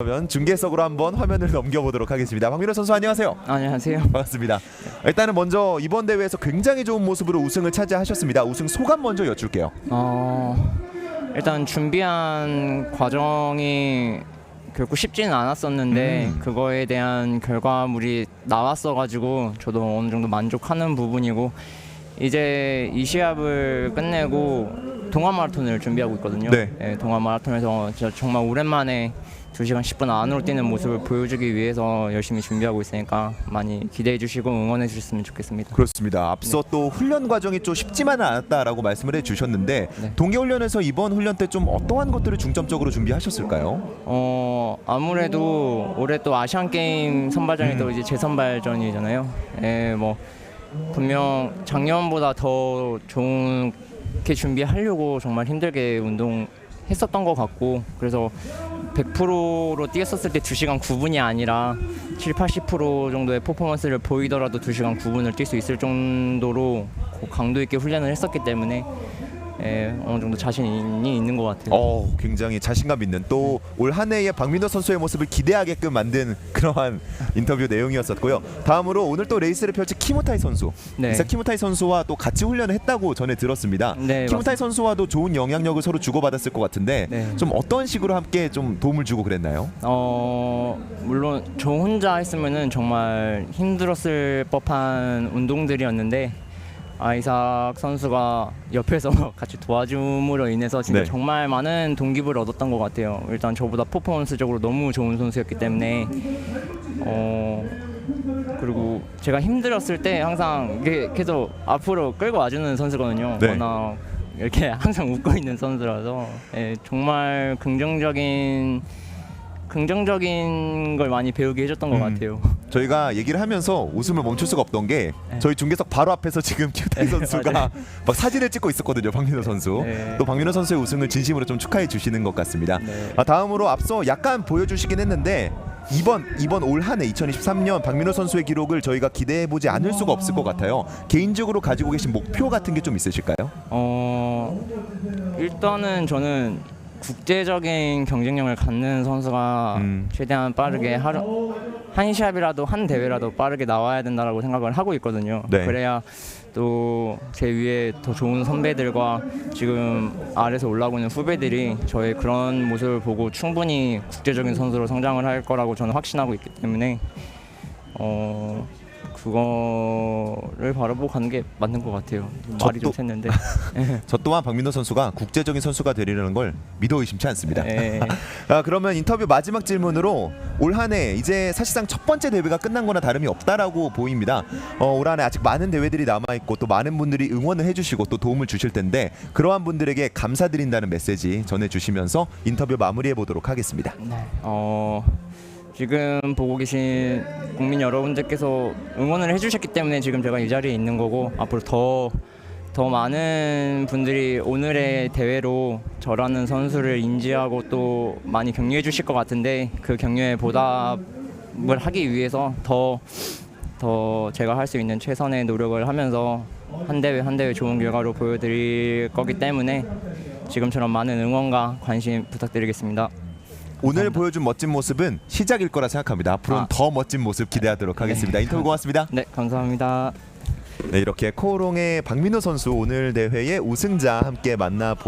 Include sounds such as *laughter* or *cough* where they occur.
그러면 중계석으로 한번 화면을 *laughs* 넘겨보도록 하겠습니다. 박민호 선수 안녕하세요. 안녕하세요. 반갑습니다. 일단은 먼저 이번 대회에서 굉장히 좋은 모습으로 우승을 차지하셨습니다. 우승 소감 먼저 여쭐게요. 어, 일단 준비한 과정이 결코 쉽지는 않았었는데 음. 그거에 대한 결과물이 나왔어가지고 저도 어느 정도 만족하는 부분이고 이제 이 시합을 끝내고 동아 마라톤을 준비하고 있거든요. 네. 동아 마라톤에서 진짜 정말 오랜만에 2시간 10분 안으로 뛰는 모습을 보여주기 위해서 열심히 준비하고 있으니까 많이 기대해 주시고 응원해 주셨으면 좋겠습니다. 그렇습니다. 앞서 또 훈련 과정이 좀 쉽지만은 않았다라고 말씀을 해 주셨는데 네. 동계 훈련에서 이번 훈련 때 좀 어떠한 것들을 중점적으로 준비하셨을까요? 어 아무래도 올해 또 아시안 게임 선발전이 음. 또 이제 재선발전이잖아요. 예, 뭐 분명 작년보다 더 좋 게 준비하려고 정말 힘들게 운동했었던 것 같고 그래서 100%로 뛰었었을 때 2시간 9분이 아니라 7, 80% 정도의 퍼포먼스를 보이더라도 2시간 9분을 뛸 수 있을 정도로 고- 강도 있게 훈련을 했었기 때문에 예, 어느 정도 자신이 있는 것 같아요. 어, 굉장히 자신감 있는 또 올 한 해의 박민호 선수의 모습을 기대하게끔 만든 그러한 *laughs* 인터뷰 내용이었었고요. 다음으로 오늘 또 레이스를 펼칠 키무타이 선수. 네. 그래서 키무타이 선수와 또 같이 훈련을 했다고 전해 들었습니다. 네, 키무타이 선수와도 좋은 영향력을 서로 주고받았을 것 같은데 네. 좀 어떤 식으로 함께 좀 도움을 주고 그랬나요? 어 물론 저 혼자 했으면은 정말 힘들었을 법한 운동들이었는데 아이삭 선수가 옆에서 *laughs* 같이 도와줌으로 인해서 진짜 네. 정말 많은 동기부를 얻었던 것 같아요. 일단 저보다 퍼포먼스적으로 너무 좋은 선수였기 때문에 어 그리고 제가 힘들었을 때 항상 계속 앞으로 끌고 와주는 선수거든요. 네. 워낙 이렇게 *laughs* 항상 웃고 있는 선수라서 예, 정말 긍정적인 긍정적인 걸 많이 배우게 해줬던 것 음. 같아요. 저희가 얘기를 하면서 웃음을 멈출 수가 없던 게 네. 저희 중계석 바로 앞에서 지금 *laughs* 키무타이 네, 선수가 맞아요. 막 사진을 찍고 있었거든요. 박민호 선수. 네. 또 박민호 선수의 우승을 진심으로 좀 축하해 주시는 것 같습니다. 네. 아, 다음으로 앞서 약간 보여주시긴 했는데 이번 이번 올 한해 2023년 박민호 선수의 기록을 저희가 기대해 보지 않을 수가 없을 것 같아요. 개인적으로 가지고 계신 목표 같은 게 좀 있으실까요? 어 일단은 저는 국제적인 경쟁력을 갖는 선수가 음. 최대한 빠르게 하루 한 시합이라도 한 대회라도 빠르게 나와야 된다라고 생각을 하고 있거든요. 네. 그래야 또 제 위에 더 좋은 선배들과 지금 아래서 올라오고 있는 후배들이 저의 그런 모습을 보고 충분히 국제적인 선수로 성장을 할 거라고 저는 확신하고 있기 때문에 어 그거를 바라보고 가는 게 맞는 것 같아요. 말이 좀 또- 샜는데. *laughs* 저 또한 박민호 선수가 국제적인 선수가 되리라는 걸 믿어 의심치 않습니다. 예. *laughs* 아, 그러면 인터뷰 마지막 질문으로 올 한 해 이제 사실상 첫 번째 대회가 끝난 거나 다름이 없다라고 보입니다. 어, 올 한 해 아직 많은 대회들이 남아 있고 또 많은 분들이 응원을 해주시고 또 도움을 주실 텐데 그러한 분들에게 감사드린다는 메시지 전해주시면서 인터뷰 마무리해 보도록 하겠습니다. 어, 지금 보고 계신 국민 여러분들께서 응원을 해주셨기 때문에 지금 제가 이 자리에 있는 거고 앞으로 더, 더 많은 분들이 오늘의 대회로 저라는 선수를 인지하고 또 많이 격려해 주실 것 같은데 그 격려에 보답을 하기 위해서 더, 더 제가 할 수 있는 최선의 노력을 하면서 한 대회 한 대회 좋은 결과로 보여드릴 거기 때문에 지금처럼 많은 응원과 관심 부탁드리겠습니다. 오늘. 보여준 멋진 모습은 시작일 거라 생각합니다. 앞으로는 아. 더 멋진 모습 기대하도록 하겠습니다. 인터뷰 고맙습니다. 네, 감사합니다. 네, 이렇게 코오롱의 박민호 선수 오늘 대회의 우승자 함께 만나보.